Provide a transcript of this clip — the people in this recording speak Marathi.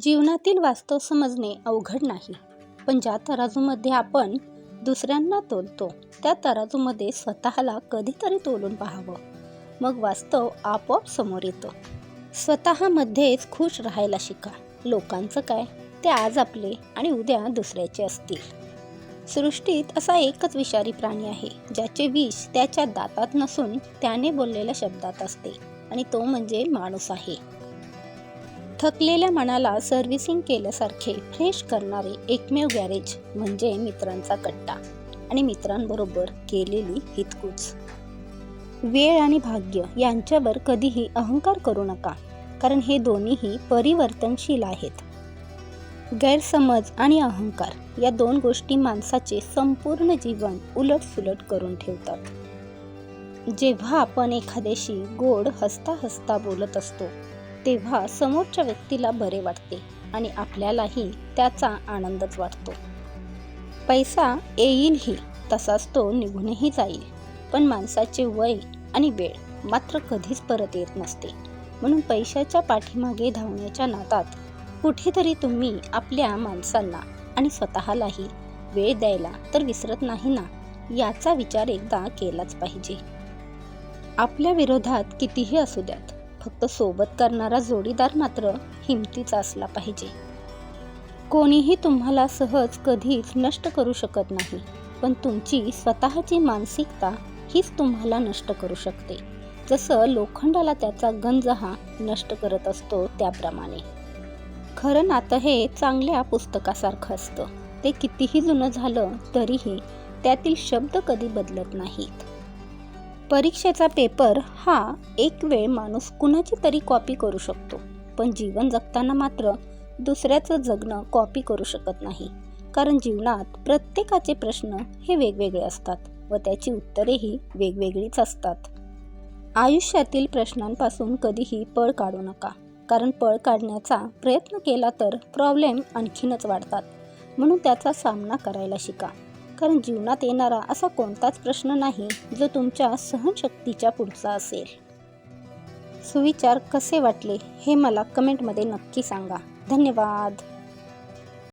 जीवनातील वास्तव समजणे अवघड नाही. पण ज्या तराजूमध्ये आपण दुसऱ्यांना तोलतो त्या तराजूमध्ये स्वतःला कधीतरी तोलून पाहावं. मग वास्तव आपोआप समोर येतं. स्वतःमध्येच खुश राहायला शिका. लोकांचं काय? ते आज आपले आणि उद्या दुसऱ्याचे असतील. सृष्टीत असा एकच विषारी प्राणी आहे ज्याचे विष त्याच्या दातात नसून त्याने बोललेल्या शब्दात असते आणि तो म्हणजे माणूस आहे. थकलेल्या मनाला सर्व्हिसिंग केल्यासारखे फ्रेश करणारे एकमेव गॅरेज म्हणजे मित्रांचा कट्टा. आणि मित्रांबरोबर केलेली हितकूच वेळ आणि भाग्य यांच्यावर कधीही अहंकार करू नका कारण हे दोन्हीही परिवर्तनशील आहेत. गैरसमज आणि अहंकार या दोन गोष्टी माणसाचे संपूर्ण जीवन उलटसुलट करून ठेवतात. जेव्हा आपण एखाद्याशी गोड हसता हसता बोलत असतो तेव्हा समोरच्या व्यक्तीला बरे वाटते आणि आपल्यालाही त्याचा आनंदच वाटतो. पैसा येईलही तसाच तो निघूनही जाईल. पण माणसाचे वय आणि वेळ मात्र कधीच परत येत नसते. म्हणून पैशाच्या पाठीमागे धावण्याच्या नादात कुठेतरी तुम्ही आपल्या माणसांना आणि स्वतःलाही वेळ द्यायला तर विसरत नाही ना? याचा विचार एकदा केलाच पाहिजे. आपल्या विरोधात कितीही असू द्यात फक्त सोबत करणारा जोडीदार मात्र हिमतीचा असला पाहिजे. कोणीही तुम्हाला सहज कधीच नष्ट करू शकत नाही पण तुमची स्वतःची मानसिकता हीच तुम्हाला नष्ट करू शकते. जसं लोखंडाला त्याचा गंज हा नष्ट करत असतो त्याप्रमाणे. खरं नातं हे चांगल्या पुस्तकासारखं असतं. ते कितीही जुनं झालं तरीही त्यातील शब्द कधी बदलत नाहीत. परीक्षेचा पेपर हा एक वेळ माणूस कुणाची तरी कॉपी करू शकतो. पण जीवन जगताना मात्र दुसऱ्याचं जगणं कॉपी करू शकत नाही. कारण जीवनात प्रत्येकाचे प्रश्न हे वेगवेगळे असतात व त्याची उत्तरेही वेगवेगळीच असतात. आयुष्यातील प्रश्नांपासून कधीही पळ काढू नका. कारण पळ काढण्याचा प्रयत्न केला तर प्रॉब्लेम आणखीनच वाढतात. म्हणून त्याचा सामना करायला शिका. कारण जीवनात येणारा असा कोणताच प्रश्न नाही जो तुमच्या सहनशक्तीच्या पुढचा असेल. सुविचार कसे वाटले हे मला कमेंटमध्ये नक्की सांगा. धन्यवाद.